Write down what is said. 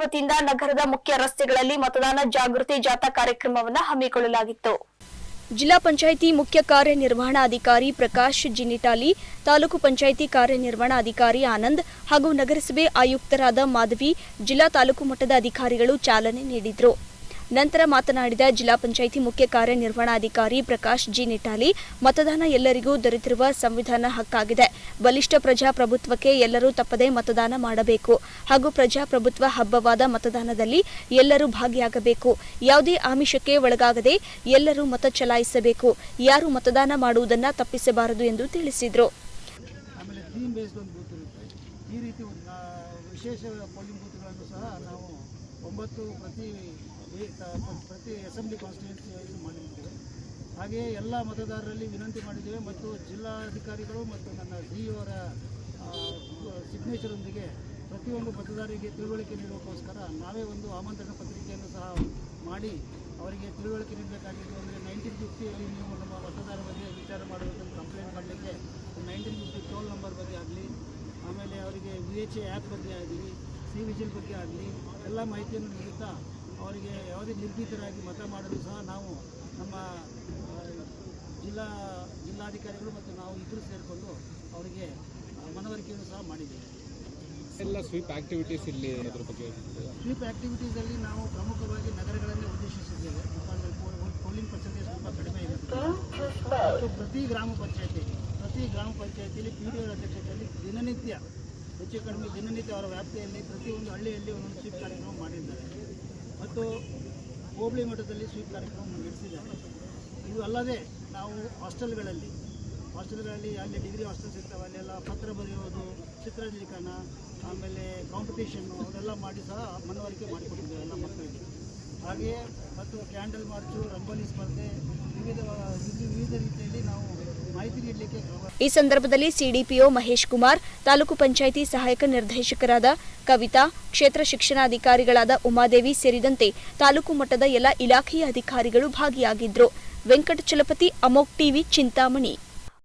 ವತಿಯಿಂದ ನಗರದ ಮುಖ್ಯ ರಸ್ತೆಗಳಲ್ಲಿ ಮತದಾನ ಜಾಗೃತಿ ಜಾಥಾ ಕಾರ್ಯಕ್ರಮವನ್ನು ಹಮ್ಮಿಕೊಳ್ಳಲಾಗಿತ್ತು. ಜಿಲ್ಲಾ ಪಂಚಾಯಿತಿ ಮುಖ್ಯ ಕಾರ್ಯನಿರ್ವಹಣಾಧಿಕಾರಿ ಪ್ರಕಾಶ್ ಜಿನಿಟಾಲಿ, ತಾಲೂಕು ಪಂಚಾಯಿತಿ ಕಾರ್ಯನಿರ್ವಹಣಾಧಿಕಾರಿ ಆನಂದ್ ಹಾಗೂ ನಗರಸಭೆ ಆಯುಕ್ತರಾದ ಮಾಧವಿ, ಜಿಲ್ಲಾ ತಾಲೂಕು ಮಟ್ಟದ ಅಧಿಕಾರಿಗಳು ಚಾಲನೆ ನೀಡಿದರು. ನಂತರ ಮಾತನಾಡಿದ ಜಿಲ್ಲಾ ಪಂಚಾಯಿತಿ ಮುಖ್ಯ ಕಾರ್ಯನಿರ್ವಹಣಾಧಿಕಾರಿ ಪ್ರಕಾಶ್ ಜಿ ನಿಟಾಲಿ ಮತದಾನ ಎಲ್ಲರಿಗೂ ದೊರೆತಿರುವ ಸಂವಿಧಾನ ಹಕ್ಕಾಗಿದೆ. ಬಲಿಷ್ಠ ಪ್ರಜಾಪ್ರಭುತ್ವಕ್ಕೆ ಎಲ್ಲರೂ ತಪ್ಪದೇ ಮತದಾನ ಮಾಡಬೇಕು. ಹಾಗೂ ಪ್ರಜಾಪ್ರಭುತ್ವ ಹಬ್ಬವಾದ ಮತದಾನದಲ್ಲಿ ಎಲ್ಲರೂ ಭಾಗಿಯಾಗಬೇಕು. ಯಾವುದೇ ಆಮಿಷಕ್ಕೆ ಒಳಗಾಗದೆ ಎಲ್ಲರೂ ಮತ ಚಲಾಯಿಸಬೇಕು. ಯಾರು ಮತದಾನ ಮಾಡುವುದನ್ನು ತಪ್ಪಿಸಬಾರದು ಎಂದು ತಿಳಿಸಿದರು. ಈ ರೀತಿ ವಿಶೇಷ ಪೋಲಿಂಗ್ ಬೂತ್ಗಳನ್ನು ಸಹ ನಾವು ಒಂಬತ್ತು ಪ್ರತಿ ಪ್ರತಿ ಅಸೆಂಬ್ಲಿ ಕಾನ್ಸ್ಟಿಟ್ಯೂನ್ಸಿ ಮಾಡಿದ್ದೇವೆ. ಹಾಗೆಯೇ ಎಲ್ಲ ಮತದಾರರಲ್ಲಿ ವಿನಂತಿ ಮಾಡಿದ್ದೇವೆ ಮತ್ತು ಜಿಲ್ಲಾಧಿಕಾರಿಗಳು ಮತ್ತು ನನ್ನ ಡಿ ಅವರ ಸಿಗ್ನೇಚರೊಂದಿಗೆ ಪ್ರತಿಯೊಂದು ಮತದಾರರಿಗೆ ತಿಳುವಳಿಕೆ ನೀಡುವಕ್ಕೋಸ್ಕರ ನಾವೇ ಒಂದು ಆಮಂತ್ರಣ ಪತ್ರಿಕೆಯನ್ನು ಸಹ ಮಾಡಿ ಅವರಿಗೆ ತಿಳುವಳಿಕೆ ನೀಡಬೇಕಾಗಿತ್ತು ಅಂದರೆ ನೈನ್ಟೀನ್ ಫಿಫ್ಟಿಯಲ್ಲಿ ನೀವು ನಮ್ಮ ಮತದಾರ ಬಗ್ಗೆ ವಿಚಾರ ಮಾಡಬೇಕಂತ ಕಂಪ್ಲೇಂಟ್ ಮಾಡಲಿಕ್ಕೆ ನೈನ್ಟೀನ್ ಫಿಫ್ಟಿ ಟೋಲ್ ನಂಬರ್ ಬಗ್ಗೆ ಆಗಲಿ, ಆಮೇಲೆ ಅವರಿಗೆ ವಿ ಎಚ್ ಎ ಆ್ಯಪ್ ಬಗ್ಗೆ ಆಗಲಿ ಸಿ ವಿಜಿಲ್ ಬಗ್ಗೆ ಆಗಲಿ ಎಲ್ಲ ಮಾಹಿತಿಯನ್ನು ನೀಡುತ್ತಾ ಅವರಿಗೆ ಯಾವುದೇ ನಿರ್ಭೀತರಾಗಿ ಮತ ಮಾಡಲು ಸಹ ನಾವು ನಮ್ಮ ಜಿಲ್ಲಾ ಜಿಲ್ಲಾಧಿಕಾರಿಗಳು ಮತ್ತು ನಾವು ಇಬ್ಬರು ಸೇರಿಕೊಂಡು ಅವರಿಗೆ ಮನವರಿಕೆಯನ್ನು ಸಹ ಮಾಡಿದ್ದೇವೆ. ಎಲ್ಲ ಸ್ವೀಪ್ ಆಕ್ಟಿವಿಟೀಸ್ ಇಲ್ಲಿ ಅದ್ರ ಬಗ್ಗೆ ಸ್ವೀಪ್ ಆಕ್ಟಿವಿಟೀಸಲ್ಲಿ ನಾವು ಪ್ರಮುಖವಾಗಿ ನಗರಗಳನ್ನೇ ಉದ್ದೇಶಿಸಿದ್ದೇವೆ. ಪೋಲಿಂಗ್ ಪರ್ಸೆಂಟೇಜ್ ತುಂಬ ಕಡಿಮೆ ಇದೆ. ಮತ್ತು ಪ್ರತಿ ಗ್ರಾಮ ಪಂಚಾಯತಿ ಪ್ರತಿ ಗ್ರಾಮ ಪಂಚಾಯತಿಯಲ್ಲಿ ಪಿ ಡಿ ಒ ಅಧ್ಯಕ್ಷತೆಯಲ್ಲಿ ದಿನನಿತ್ಯ ಹೆಚ್ಚು ಕಡಿಮೆ ದಿನನಿತ್ಯ ಅವರ ವ್ಯಾಪ್ತಿಯಲ್ಲಿ ಪ್ರತಿಯೊಂದು ಹಳ್ಳಿಯಲ್ಲಿ ಒಂದೊಂದು ಸ್ವೀಪ್ ಕಾರ್ಯಕ್ರಮ ಮಾಡಿದ್ದಾರೆ. ಮತ್ತು ಹೋಬಳಿ ಮಠದಲ್ಲಿ ಸ್ವೀಪ್ ಕಾರ್ಯಕ್ರಮ ನಡೆಸಿದ್ದಾರೆ. ಇದು ಅಲ್ಲದೆ ನಾವು ಹಾಸ್ಟೆಲ್ಗಳಲ್ಲಿ ಹಾಸ್ಟೆಲ್ಗಳಲ್ಲಿ ಅಲ್ಲಿ ಡಿಗ್ರಿ ಹಾಸ್ಟೆಲ್ಸ್ ಸಿಗ್ತಾವೆ, ಅಲ್ಲೆಲ್ಲ ಪತ್ರ ಬರೆಯೋದು ಚಿತ್ರಲೇಖನ ಆಮೇಲೆ ಕಾಂಪಿಟೇಷನ್ನು ಅವರೆಲ್ಲ ಮಾಡಿ ಸಹ ಮನವರಿಕೆ ಮಾಡಿಕೊಟ್ಟಿದ್ದೇವೆ ಎಲ್ಲ ಮಕ್ಕಳಿಗೆ. ಹಾಗೆಯೇ ಮತ್ತು ಕ್ಯಾಂಡಲ್ ಮಾರ್ಚು ರಂಗೋಲಿ ಸ್ಪರ್ಧೆ, ವಿವಿಧ ವಿವಿಧ ರೀತಿಯಲ್ಲಿ ನಾವು ಈ ಸಂದರ್ಭದಲ್ಲಿ ಸಿಡಿಪಿಒ ಮಹೇಶ್ ಕುಮಾರ್, ತಾಲೂಕು ಪಂಚಾಯಿತಿ ಸಹಾಯಕ ನಿರ್ದೇಶಕರಾದ ಕವಿತಾ, ಕ್ಷೇತ್ರ ಶಿಕ್ಷಣಾಧಿಕಾರಿಗಳಾದ ಉಮಾದೇವಿ ಸೇರಿದಂತೆ ತಾಲೂಕು ಮಟ್ಟದ ಎಲ್ಲ ಇಲಾಖೆಯ ಅಧಿಕಾರಿಗಳು ಭಾಗಿಯಾಗಿದ್ದರು ವೆಂಕಟಚಲಪತಿ, ಅಮೋಕ್ ಟಿವಿ, ಚಿಂತಾಮಣಿ.